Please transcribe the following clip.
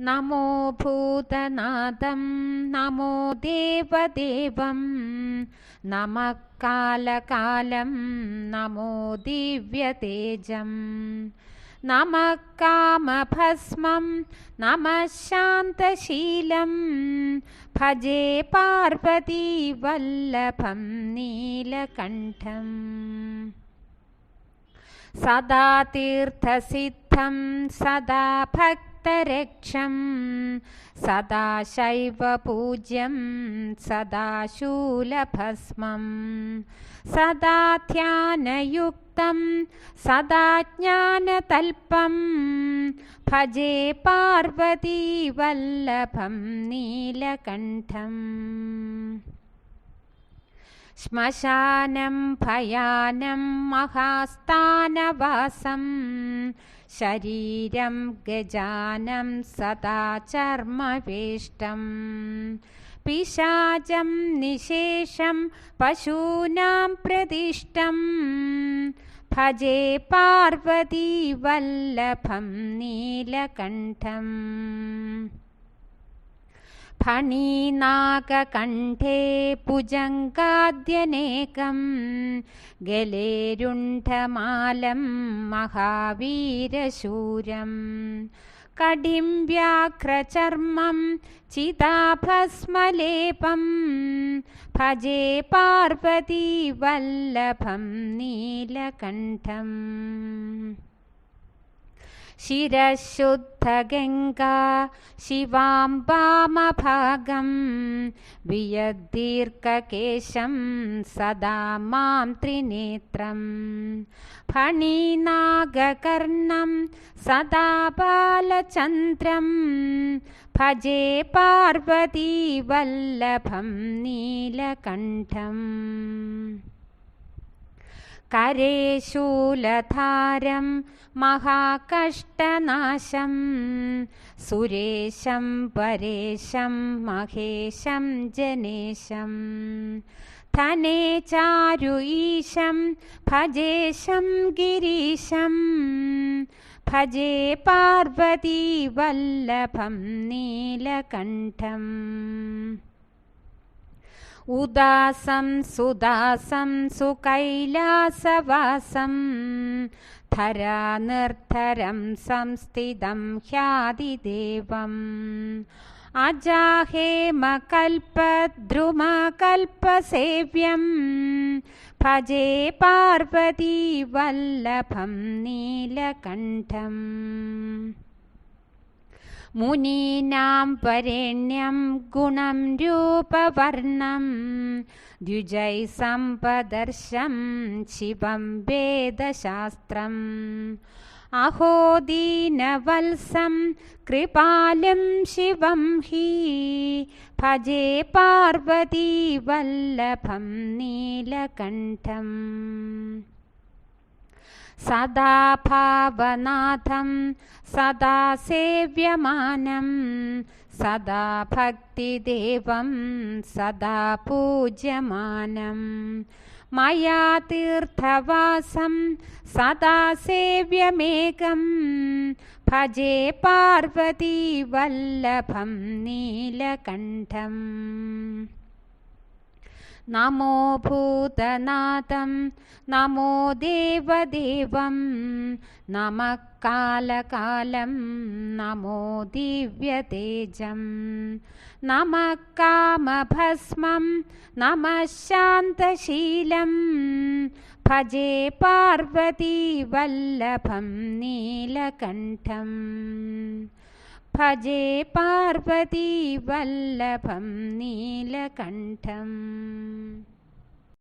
नमो भूतनादं नमो देवदेवं नमः कालकालं नमो दिव्यतेजम् नमः कामभस्मं नमः शान्तशीलं भजे पार्वतीवल्लभं नीलकण्ठम्। सदा तीर्थसिद्धं सदा भक्तरक्षं सदा शैवपूज्यं सदा शूलभस्मं सदा ध्यानयुक्तं सदा ज्ञानतल्पं भजे पार्वतीवल्लभं नीलकण्ठम्। श्मशानं भयानं महास्थानवासं ശരീരം ഗജാനം സദാ ചർമ്മവേഷ്ടം. പിശാചം നിശേഷം പശൂനാം പ്രതിഷ്ഠം. ഭജേ പാർവതീവല്ലഭം നീലകണ്ഠം. फणीनागकण्ठे भुजङ्गाद्यनेकं गलेरुण्ठमालं महावीरशूरं कडिं व्याघ्रचर्मं चिताभस्मलेपं भजे पार्वतीवल्लभं नीलकण्ठम् शिरशुद्धगङ्गा शिवाम्बामभागं वियद्दीर्घकेशं सदा मां त्रिनेत्रं फणीनागकर्णं सदा बालचन्द्रं भजे पार्वतीवल्लभं नीलकण्ठम् करे शूलधारं महाकष्टनाशं सुरेशं परेशं महेशं जनेशं। धने चारु ईशं भजेशं गिरीशं। भजे पार्वतीवल्लभं नीलकण्ठम् उदासं सुदासं सुकैलासवासं धरानिर्धरं संस्थितं ह्यादिदेवम्। अजाहेमकल्पद्रुमकल्पसेव्यं भजे पार्वतीवल्लभं नीलकण्ठम् मुनीनां वरेण्यं गुणं रूपवर्णं द्विजै सम्पदर्शं शिवं वेदशास्त्रम्। अहो दीनवल्सं कृपालं शिवं हि भजे पार्वतीवल्लभं नीलकण्ठम् सदा भावनाथं सदा सेव्यमानं सदा भक्तिदेवं सदा पूज्यमानं मया तीर्थवासं सदा सेव्यमेकं भजे पार्वतीवल्लभं नीलकण्ठम् नमो भूतनाथं नमो देवदेवं नमः कालकालं नमो दिव्यतेजं नमः कामभस्मं नमः शान्तशीलं भजे पार्वतीवल्लभं नीलकण्ठम् भजे पार्वतीवल्लभं नीलकण्ठम्